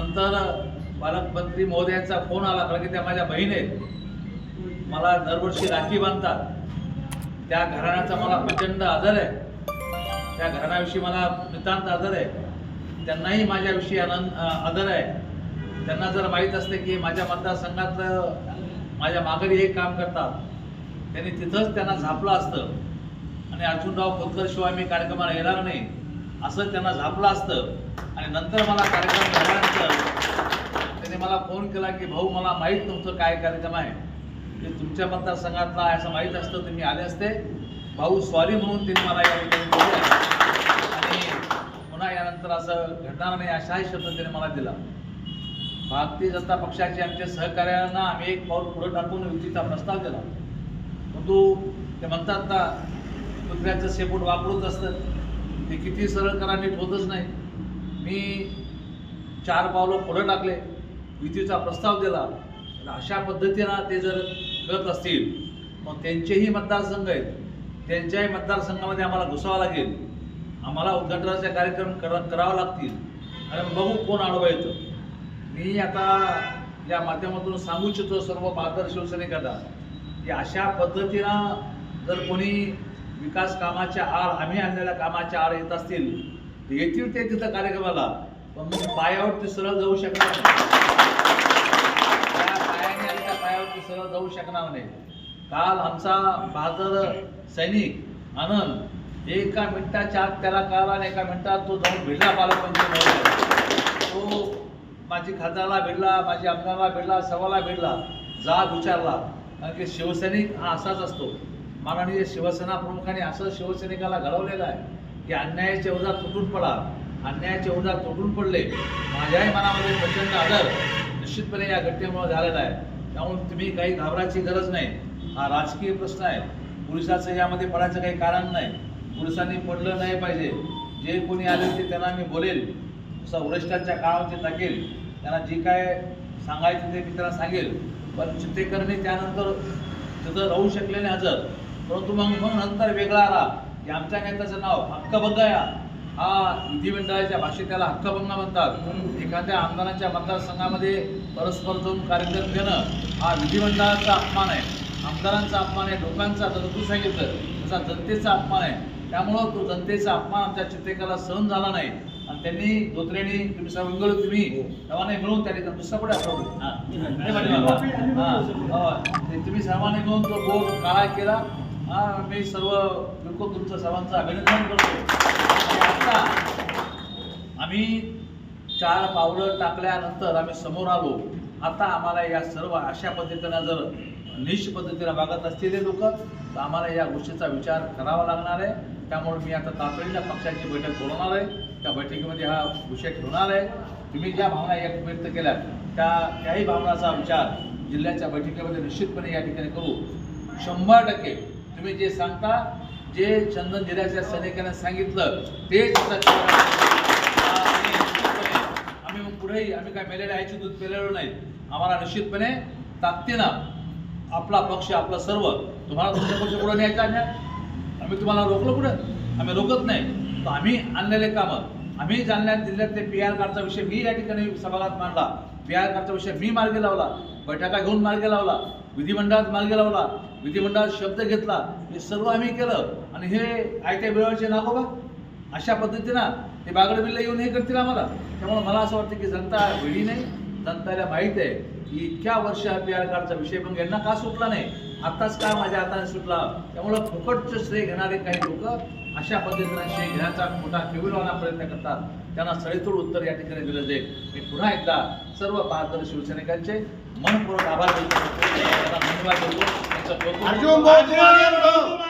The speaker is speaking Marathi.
नंतर पालकमंत्री महोदयांचा फोन आला कारण की त्या माझ्या बहीण आहेत. मला दरवर्षी राखी बांधतात. त्या घराण्याचा मला प्रचंड आदर आहे. त्या घराण्याविषयी मला नितांत आदर आहे. त्यांनाही माझ्याविषयी आनंद आदर आहे. त्यांना जर माहीत असते की माझ्या मतदारसंघातलं माझ्या माघारी हे काम करतात त्यांनी तिथंच त्यांना झापलं असतं. आणि अर्जुनराव खोतकरशिवाय मी कार्यक्रमाला येणार नाही. असं त्यांना झापलं असतं. आणि नंतर मला कार्यक्रम झाल्यानंतर त्याने मला फोन केला की भाऊ मला माहीत नव्हतं काय कार्यक्रम आहे. ते तुमच्या मतदारसंघातला आहे असं माहीत असतं तुम्ही आले असते. भाऊ सॉरी म्हणून त्यांनी मला या ठिकाणी आणि पुन्हा यानंतर असं घडणार नाही असाही शब्द त्याने मला दिला. भारतीय जनता पक्षाचे आमच्या सहकार्यांना आम्ही एक पाऊल पुढे टाकून युतीचा प्रस्ताव दिला. परंतु ते म्हणतात ना कुत्र्याचं शेपूट वापरूच असतं. ते किती सरळ करा नीट होतच नाही. मी चार पावलं पुढं टाकले युतीचा प्रस्ताव दिला. तर अशा पद्धतीनं ते जर करत असतील मग त्यांचेही मतदारसंघ आहेत. त्यांच्याही मतदारसंघामध्ये आम्हाला घुसावं लागेल. आम्हाला उद्घाटनाचे कार्यक्रम करा करावं लागतील. आणि मग बघू कोण आडवं येतं. मी आता या माध्यमातून सांगू इच्छितो सर्व बहादर शिवसैनिकांना की अशा पद्धतीनं जर कोणी विकास कामाच्या आड आम्ही आणलेल्या कामाच्या आड येत असतील तर येतील ते तिथं कार्यक्रमाला. पण मग पायावरती सरळ जाऊ शकणार नाही. त्या पायाने त्या पायावरती सरळ जाऊ शकणार नाही. काल आमचा बहादर सैनिक आनंद एका मिनिटाच्या आत त्याला कळला आणि एका मिनिटात तो जाऊन भिडला पालकमंत्री तो माझी खासदारला भिडला माझी आमदारला भिडला सर्वाला भिडला जाब विचारला कारण की शिवसैनिक हा असाच असतो. माननीय शिवसेना प्रमुखांनी असं शिवसैनिकाला घडवलेलं आहे की अन्यायाच्या उदात तुटून पडा. अन्यायाच्या उदात तुटून पडले. माझ्याही मनामध्ये प्रचंड आदर निश्चितपणे या घटनेमुळे झालेला आहे. त्यामुळे तुम्ही काही घाबरायची गरज नाही. हा राजकीय प्रश्न आहे. पोलिसाचं यामध्ये पडायचं काही कारण नाही. पोलिसांनी पडलं नाही पाहिजे. जे कोणी आले ते त्यांना मी बोलेल. जसं वरिष्ठांच्या काळामध्ये टाकेल त्यांना जे काय सांगायचं ते मी त्यांना सांगेल. पण चित्तेकरणी त्यानंतर तिथं राहू शकले नाही हजर. परंतु मग मग नंतर वेगळा आला. की आमच्या नेत्याचं नाव हक्कभंग या हा विधिमंडळाच्या भाषेत त्याला हक्कभंग म्हणतात. एखाद्या आमदारांच्या मतदारसंघामध्ये परस्पर जाऊन कार्यक्रम घेणं हा विधिमंडळाचा अपमान आहे. आमदारांचा अपमान आहे लोकांचा जर तू सांगितलं तसा जनतेचा अपमान आहे. त्यामुळं तो जनतेचा अपमान आमच्या चित्रेकाला सहन झाला नाही. आणि त्यांनी धोत्रेनी तुम्ही सर्व तुम्ही सर्वांनी मिळून त्याने दुसरा पुढे तुम्ही सर्वांनी मिळून तो बोट काळा केला. हा मी सर्व बिलकुल तुमचं सर्वांचं अभिनंदन करतो. आता आम्ही चार पावलं टाकल्यानंतर आम्ही समोर आलो. आता आम्हाला या सर्व अशा पद्धतीनं जर निश पद्धतीनं वागत असतील लोक तर आम्हाला या गोष्टीचा विचार करावा लागणार आहे. त्यामुळे मी आता तातडीनं पक्षाची बैठक बोलवणार आहे. त्या बैठकीमध्ये हा विषय ठेवणार आहे. तुम्ही ज्या भावना या व्यक्त केल्या त्या त्याही भावनाचा विचार जिल्ह्याच्या बैठकीमध्ये निश्चितपणे या ठिकाणी करू. शंभर टक्के तुम्ही जे सांगता जे चंदन जिल्ह्याच्या सैनिकांना सांगितलं तेच आम्ही मग पुढेही आम्ही काय मेलेल्या आईचे दूध पेलेलो नाही. आम्हाला निश्चितपणे ताकदीनं आपला पक्ष आपलं सर्व तुम्हाला तुमच्या पक्ष पुढे न्यायचा अन्याय आम्ही तुम्हाला रोखलं कुठं? आम्ही रोखत नाही. तर आम्ही आणलेले कामं आम्ही जालन्यात जिल्ह्यात ते पी आर कार्डचा विषय मी या ठिकाणी सभागात मांडला. पी आर कार्डचा विषय मी मार्गी लावला. बैठका घेऊन मार्गी लावला. विधिमंडळात मार्ग लावला विधिमंडळात शब्द घेतला हे सर्व आम्ही केलं. आणि हे आयत्या वेळाचे नागोबा अशा पद्धतीनं ते बागड बिल्ला येऊन हे करतील आम्हाला. त्यामुळे मला असं वाटतं की जनता वेळी नाही जनताला माहीत आहे की इतक्या वर्ष पी आर कार्डचा विषय पण यांना का सुटला नाही? आत्ताच का माझ्या हाताने सुटला? त्यामुळं फुकटचं श्रेय घेणारे काही लोक अशा पद्धतीनं श्रेय घेण्याचा मोठा केविलवाना प्रयत्न करतात. त्यांना सडेतोड उत्तर या ठिकाणी दिलं जाईल. मी पुन्हा एकदा सर्व बहादर शिवसैनिकांचे मनपूर्वक आभार त्यांना धन्यवाद देतो. त्यांचं